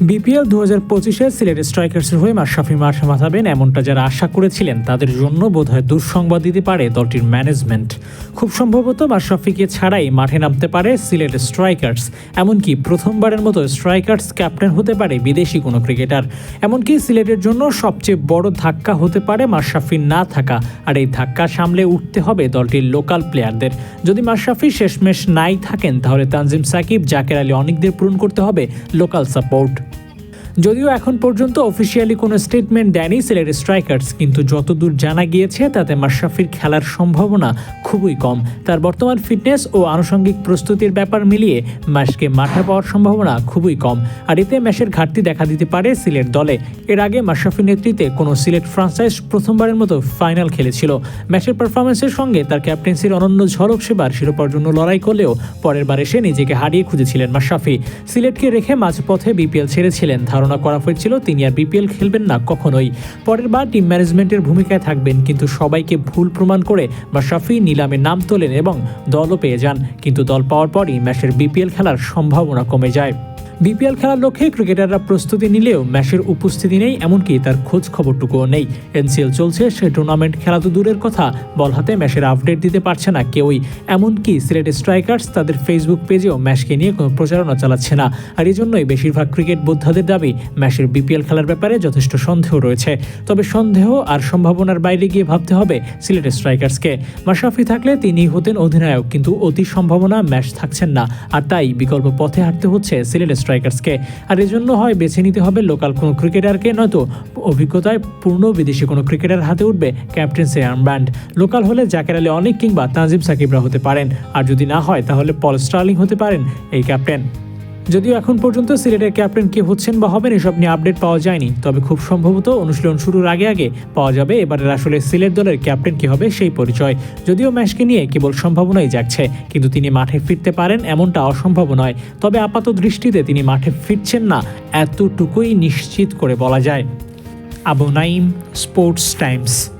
BPL দু হাজার পঁচিশে সিলেট স্ট্রাইকার্সের হয়ে মাশরাফি মাঠে মাথাবেন এমনটা যারা আশা করেছিলেন, তাদের জন্য বোধহয় দুঃসংবাদ দিতে পারে দলটির ম্যানেজমেন্ট খুব সম্ভবত মাশরাফিকে ছাড়াই মাঠে নামতে পারে সিলেট স্ট্রাইকার্স, এমনকি প্রথমবারের মতো স্ট্রাইকার্স ক্যাপ্টেন হতে পারে বিদেশি কোনো ক্রিকেটার। এমনকি সিলেটের জন্য সবচেয়ে বড় ধাক্কা হতে পারে মাশরাফি না থাকা, আর এই ধাক্কা সামলে উঠতে হবে দলটির লোকাল প্লেয়ারদের যদি মাশরাফি শেষমেশ নাই থাকেন, তাহলে তানজিম সাকিব, জাকের আলী অনেকদের পূরণ করতে হবে লোকাল সাপোর্ট যদিও এখন পর্যন্ত অফিসিয়ালি কোনো স্টেটমেন্ট দেয়নি সিলেট স্ট্রাইকার্স কিন্তু যতদূর জানা গিয়েছে, তাতে মাশরাফির খেলার সম্ভাবনা খুবই কম। তার বর্তমান ফিটনেস ও আনুষঙ্গিক প্রস্তুতির ব্যাপার মিলিয়ে ম্যাচকে মাঠে পাওয়ার সম্ভাবনা খুবই কম। আর এতে ম্যাশের ঘাটতি দেখা দিতে পারে সিলেট দলে। এর আগে মাশরাফির নেতৃত্বে কোনো সিলেট ফ্রাঞ্চাইজ প্রথমবারের মতো ফাইনাল খেলেছিল। ম্যাচের পারফরমেন্সের সঙ্গে তার ক্যাপ্টেন্সির অনন্য ঝলক সেবার শিরোপার জন্য লড়াই করলেও পরের বার এসে নিজেকে হারিয়ে খুঁজেছিলেন মাশরাফি। সিলেটকে রেখে মাঝপথে বিপিএল ছেড়েছিলেন ধারণা করা হয়েছিল তিনি আর বিপিএল খেলবেন না কখনোই। পরের বার টিম ম্যানেজমেন্টের ভূমিকায় থাকবেন, কিন্তু সবাইকে ভুল প্রমাণ করে মাশরাফি নিলামে নাম তোলেন এবং দলও পেয়ে যান। কিন্তু দল পাওয়ার পরই ম্যাচের বিপিএল খেলার সম্ভাবনা কমে যায়। বিপিএল খেলার লক্ষ্যে ক্রিকেটাররা প্রস্তুতি নিলেও ম্যাচের উপস্থিতি নেই, এমনকি তার খোঁজ খবরটুকুও নেই। এনসিএল চলছে, সে টুর্নামেন্ট খেলা তো দূরের কথা, বল হাতে ম্যাচের আপডেট দিতে পারছে না কেউই। এমনকি সিলেট স্ট্রাইকার্স তাদের ফেসবুক পেজেও ম্যাচকে নিয়ে কোনো প্রচারণা চালাচ্ছে না। আর এই জন্যই বেশিরভাগ ক্রিকেট বোদ্ধাদের দাবি, ম্যাচের বিপিএল খেলার ব্যাপারে যথেষ্ট সন্দেহ রয়েছে। তবে সন্দেহ আর সম্ভাবনার বাইরে গিয়ে ভাবতে হবে সিলেট স্ট্রাইকার্সকে মাশরাফি থাকলে তিনি হতেন অধিনায়ক, কিন্তু অতি সম্ভাবনা ম্যাচ থাকছেন না। আর তাই বিকল্প পথে হাঁটতে হচ্ছে সিলেট স্ট্রাইকার্সকে আর এজন্য হয় বেছে নিতে হবে লোকাল কোনো ক্রিকেটারকে নয়তো অভিজ্ঞতায় পূর্ণ বিদেশি কোনো ক্রিকেটার হাতে উঠবে ক্যাপ্টেন ক্যাপ্টেন্সি আর্মব্যান্ড লোকাল হলে জাকের আলী অনেক কিংবা তাজিম সাকিবরা হতে পারেন। আর যদি না হয়, তাহলে পল স্টার্লিং হতে পারেন এই ক্যাপ্টেন যদিও এখন পর্যন্ত সিলেটের ক্যাপ্টেন কে হচ্ছেন বা হবেন এসব নিয়ে আপডেট পাওয়া যায়নি। তবে খুব সম্ভবত অনুশীলন শুরুর আগে আগে পাওয়া যাবে, এবারের আসলে সিলেট দলের ক্যাপ্টেন কি হবে সেই পরিচয়। যদিও ম্যাচকে নিয়ে কেবল সম্ভাবনাই যাচ্ছে কিন্তু তিনি মাঠে ফিরতে পারেন এমনটা অসম্ভব নয়। তবে আপাত দৃষ্টিতে তিনি মাঠে ফিরছেন না, এতটুকুই নিশ্চিত করে বলা যায়। Abu Naim sports times.